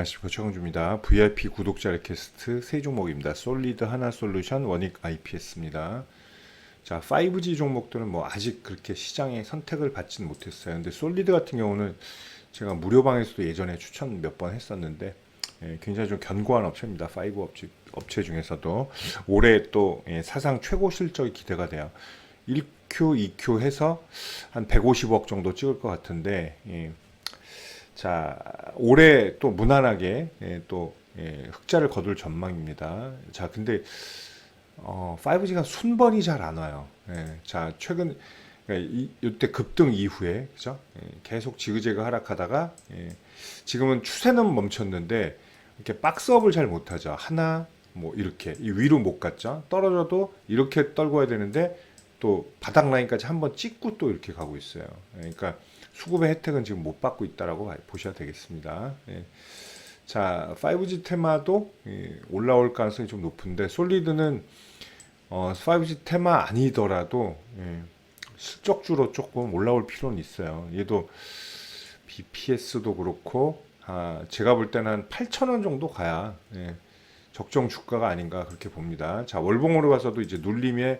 안녕하십니까 최강주입니다. VIP 구독자 리퀘스트 세 종목입니다. 솔리드 하나 솔루션 원익 IPS입니다. 자 5G 종목들은 뭐 아직 그렇게 시장에 선택을 받지는 못했어요. 근데 솔리드 같은 경우는 제가 무료방에서도 예전에 추천 몇 번 했었는데 예, 굉장히 좀 견고한 업체입니다. 5 업체, 업체 중에서도 올해 또 예, 사상 최고 실적이 기대가 돼요. 1Q, 2Q 해서 한 150억 정도 찍을 것 같은데 예, 자, 올해 또 무난하게 예, 또 예, 흑자를 거둘 전망입니다. 자, 근데 어, 5G가 순번이 잘 안 와요. 예, 자, 최근 그러니까 이, 이때 급등 이후에 그죠? 예, 계속 지그재그 하락하다가 예, 지금은 추세는 멈췄는데 이렇게 박스업을 잘 못하죠. 하나 뭐 이렇게 이 위로 못 갔죠. 떨어져도 이렇게 떨궈야 되는데 또 바닥 라인까지 한번 찍고 또 이렇게 가고 있어요. 예, 그러니까 수급의 혜택은 지금 못 받고 있다라고 봐- 보셔야 되겠습니다. 예. 자, 5G 테마도 예, 올라올 가능성이 좀 높은데 솔리드는 어, 5G 테마 아니더라도 예, 실적주로 조금 올라올 필요는 있어요. 얘도 BPS도 그렇고 아, 제가 볼 때는 한 8,000원 정도 가야 예, 적정 주가가 아닌가 그렇게 봅니다. 자, 월봉으로 봐서도 이제 눌림에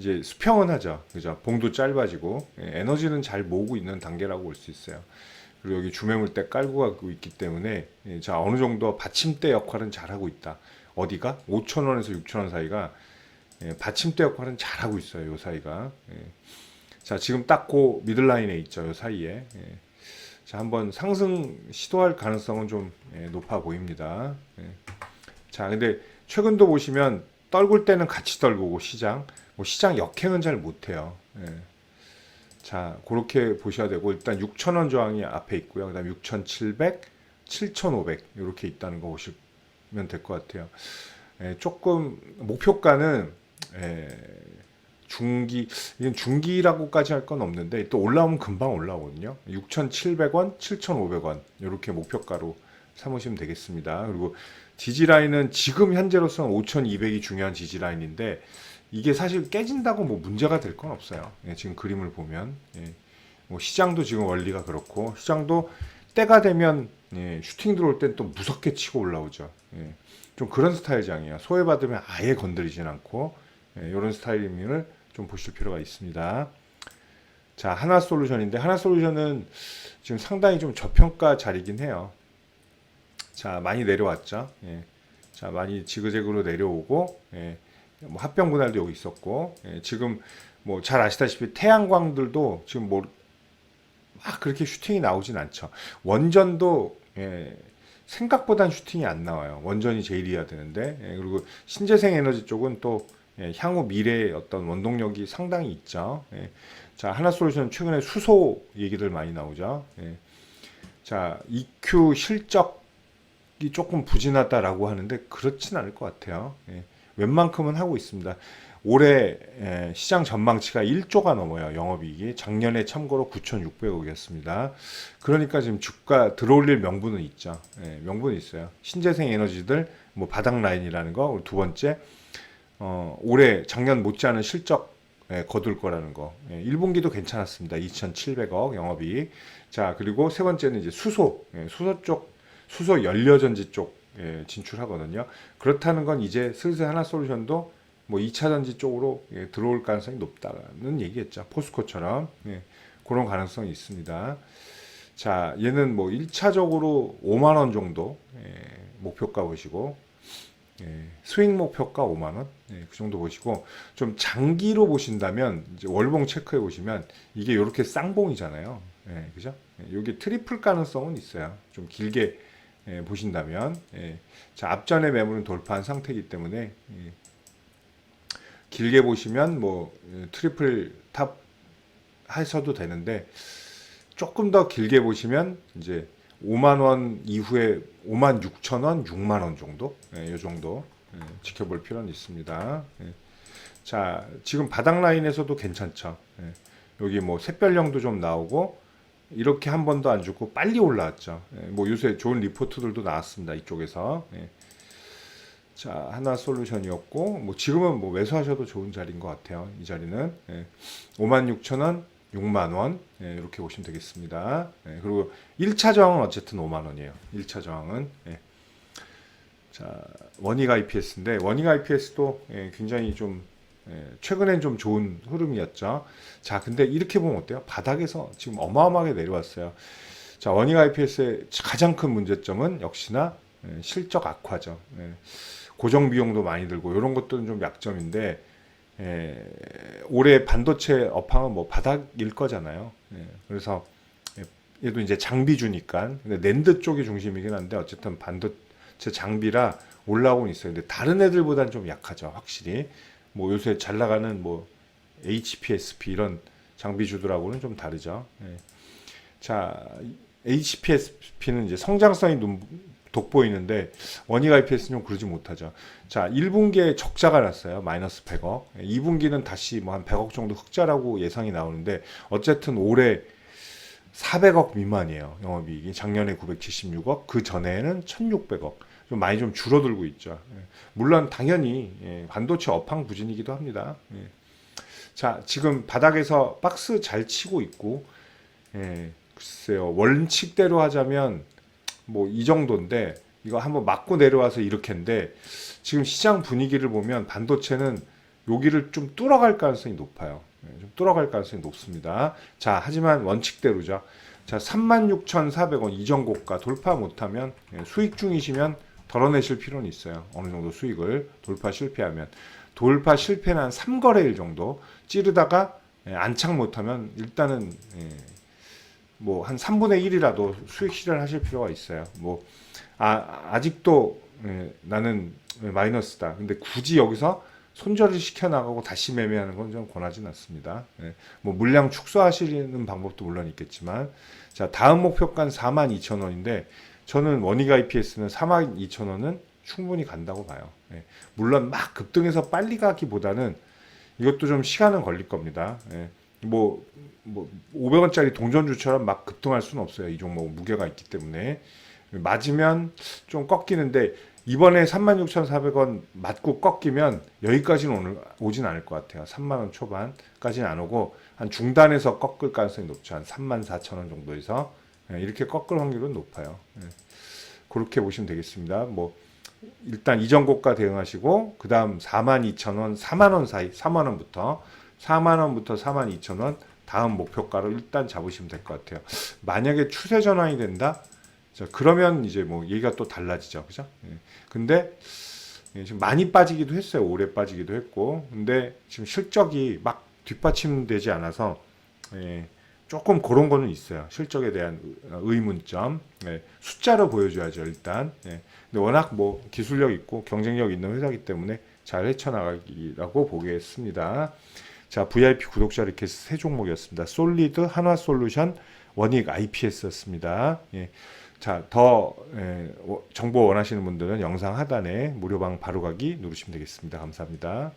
이제 수평은 하죠. 그죠? 봉도 짧아지고 예, 에너지는 잘 모으고 있는 단계라고 볼 수 있어요. 그리고 여기 주매물대 깔고 가고 있기 때문에 예, 자 어느 정도 받침대 역할은 잘 하고 있다. 어디가 5천 원에서 6천 원 사이가 예, 받침대 역할은 잘 하고 있어요. 요 사이가. 예. 자 지금 딱고 미들 라인에 있죠. 요 사이에. 예. 자 한번 상승 시도할 가능성은 좀 예, 높아 보입니다. 예. 자 근데 최근도 보시면 떨굴 때는 같이 떨구고 시장 뭐 시장 역행은 잘 못해요. 예. 자, 그렇게 보셔야 되고 일단 6,000원 저항이 앞에 있고요. 그다음 6,700, 7,500 이렇게 있다는 거 보시면 될 것 같아요. 예, 조금 목표가는 예, 중기 이건 중기라고까지 할 건 없는데 또 올라오면 금방 올라오거든요. 6,700원, 7,500원 이렇게 목표가로 삼으시면 되겠습니다. 그리고 지지 라인은 지금 현재로서는 5,200이 중요한 지지 라인인데 이게 사실 깨진다고 뭐 문제가 될 건 없어요. 예, 지금 그림을 보면 예, 뭐 시장도 지금 원리가 그렇고 시장도 때가 되면 예, 슈팅 들어올 땐 또 무섭게 치고 올라오죠. 예, 좀 그런 스타일 장이에요. 소외받으면 아예 건드리진 않고 예, 이런 스타일링을 좀 보실 필요가 있습니다. 자 하나 솔루션인데 하나 솔루션은 지금 상당히 좀 저평가 자리긴 해요. 자 많이 내려왔죠. 예, 자 많이 지그재그로 내려오고 예, 뭐 합병 분할도 여기 있었고 예, 지금 뭐 잘 아시다시피 태양광들도 지금 뭐 막 그렇게 슈팅이 나오진 않죠. 원전도 예, 생각보단 슈팅이 안 나와요. 원전이 제일이어야 되는데 예, 그리고 신재생 에너지 쪽은 또 예, 향후 미래의 어떤 원동력이 상당히 있죠. 예. 자 하나솔루션 최근에 수소 얘기들 많이 나오죠. 예. 자 EQ 실적이 조금 부진하다라고 하는데 그렇진 않을 것 같아요. 예. 웬만큼은 하고 있습니다. 올해 에, 시장 전망치가 1조가 넘어요. 영업이익이 작년에 참고로 9,600억이었습니다. 그러니까 지금 주가 들어올릴 명분은 있죠. 예, 명분이 있어요. 신재생 에너지들 뭐 바닥 라인이라는 거. 두 번째 어, 올해 작년 못지않은 실적 예, 거둘 거라는 거. 예, 1분기도 괜찮았습니다. 2,700억 영업이익. 자 그리고 세 번째는 이제 수소, 예, 수소 쪽 수소 연료전지 쪽 예, 진출하거든요. 그렇다는 건 이제 슬슬 하나 솔루션도 뭐 2차 전지 쪽으로 예, 들어올 가능성이 높다는 얘기겠죠. 포스코처럼 예, 그런 가능성이 있습니다. 자, 얘는 뭐 1차적으로 5만 원 정도 예, 목표가 보시고 예, 스윙 목표가 5만 원, 예, 그 정도 보시고 좀 장기로 보신다면 이제 월봉 체크해 보시면 이게 이렇게 쌍봉이잖아요. 예, 그죠? 예, 여기 트리플 가능성은 있어요. 좀 길게 예, 보신다면 예. 자 앞전에 매물은 돌파한 상태이기 때문에 예. 길게 보시면 뭐 예, 트리플 탑 하셔도 되는데 조금 더 길게 보시면 이제 5만 원 이후에 5만 6천 원, 6만 원 정도, 예, 이 정도 예, 지켜볼 필요는 있습니다. 예. 자 지금 바닥 라인에서도 괜찮죠. 예. 여기 뭐 샛별령도 좀 나오고 이렇게 한 번도 안 죽고 빨리 올라왔죠. 예, 뭐 요새 좋은 리포트들도 나왔습니다. 이쪽에서. 예. 자, 하나 솔루션이었고, 뭐 지금은 뭐 매수하셔도 좋은 자리인 것 같아요. 이 자리는. 예. 56,000원, 6만 원 예, 이렇게 보시면 되겠습니다. 예, 그리고 1차 저항은 어쨌든 5만 원이에요. 1차 저항은 예. 자 원익 IPS인데 원익 IPS도 예, 굉장히 좀 예, 최근엔 좀 좋은 흐름이었죠. 자 근데 이렇게 보면 어때요? 바닥에서 지금 어마어마하게 내려왔어요. 자 원익 IPS의 가장 큰 문제점은 역시나 예, 실적 악화죠. 예, 고정 비용도 많이 들고 이런 것들은 좀 약점인데 예, 올해 반도체 업황은 뭐 바닥일 거잖아요. 예, 그래서 예, 얘도 이제 장비주니까 근데 낸드 쪽이 중심이긴 한데 어쨌든 반도체 장비라 올라오고 있어요. 근데 다른 애들보다는 좀 약하죠, 확실히. 뭐 요새 잘 나가는 뭐 HPSP 이런 장비주들하고는 좀 다르죠. 예. 자, HPSP는 이제 성장성이 눈- 돋보이는데 원익 IPS는 좀 그러지 못하죠. 자, 1분기에 적자가 났어요. 마이너스 100억. 2분기는 다시 뭐 한 100억 정도 흑자라고 예상이 나오는데 어쨌든 올해 400억 미만이에요. 영업이익이 작년에 976억, 그 전에는 1,600억. 좀 많이 좀 줄어들고 있죠. 예. 물론 당연히 예, 반도체 업황 부진이기도 합니다. 예. 자, 지금 바닥에서 박스 잘 치고 있고, 예, 글쎄요 원칙대로 하자면 뭐 이 정도인데 이거 한번 맞고 내려와서 이렇게인데 지금 시장 분위기를 보면 반도체는 여기를 좀 뚫어갈 가능성이 높아요. 예, 좀 뚫어갈 가능성이 높습니다. 자, 하지만 원칙대로죠. 자, 36,400원 이전 고가 돌파 못하면 예, 수익 중이시면 덜어내실 필요는 있어요. 어느 정도 수익을 돌파 실패하면 돌파 실패는 한 3거래일 정도 찌르다가 예, 안착 못하면 일단은 예, 뭐한 3분의 1이라도 수익 실현을 하실 필요가 있어요. 뭐 아, 아직도 예, 나는 마이너스다. 근데 굳이 여기서 손절을 시켜 나가고 다시 매매하는 건 좀 권하진 않습니다. 예, 뭐 물량 축소하시는 방법도 물론 있겠지만 자 다음 목표가는 42,000원인데 저는 원익 IPS는 42,000원은 충분히 간다고 봐요. 예, 물론 막 급등해서 빨리 가기보다는 이것도 좀 시간은 걸릴 겁니다. 예, 뭐, 뭐 500원짜리 동전주처럼 막 급등할 수는 없어요. 이 종목 무게가 있기 때문에 맞으면 좀 꺾이는데 이번에 36,400원 맞고 꺾이면 여기까지는 오늘 오진 않을 것 같아요. 3만 원 초반까지는 안 오고 한 중단에서 꺾을 가능성이 높죠. 한 3만 4천 원 정도에서 예, 이렇게 꺾을 확률은 높아요. 예. 그렇게 보시면 되겠습니다. 뭐 일단 이전 고가 대응하시고 그다음 42,000원, 4만 원 사이, 4만 원부터 4만 원부터 4만 2천 원 다음 목표가로 일단 잡으시면 될 것 같아요. 만약에 추세 전환이 된다, 자 그러면 이제 뭐 얘기가 또 달라지죠, 그죠? 예. 근데 예, 지금 많이 빠지기도 했어요. 오래 빠지기도 했고, 근데 지금 실적이 막 뒷받침되지 않아서 예, 조금 그런 거는 있어요. 실적에 대한 의- 의문점. 예, 숫자로 보여줘야죠, 일단. 예. 근데 워낙 뭐 기술력 있고 경쟁력 있는 회사이기 때문에 잘 헤쳐나가기라고 보겠습니다. 자, VIP 구독자 리퀘스트 세 종목이었습니다. 솔리드, 한화 솔루션, 원익 IPS였습니다. 예. 자, 더 예, 워- 정보 원하시는 분들은 영상 하단에 무료방 바로가기 누르시면 되겠습니다. 감사합니다.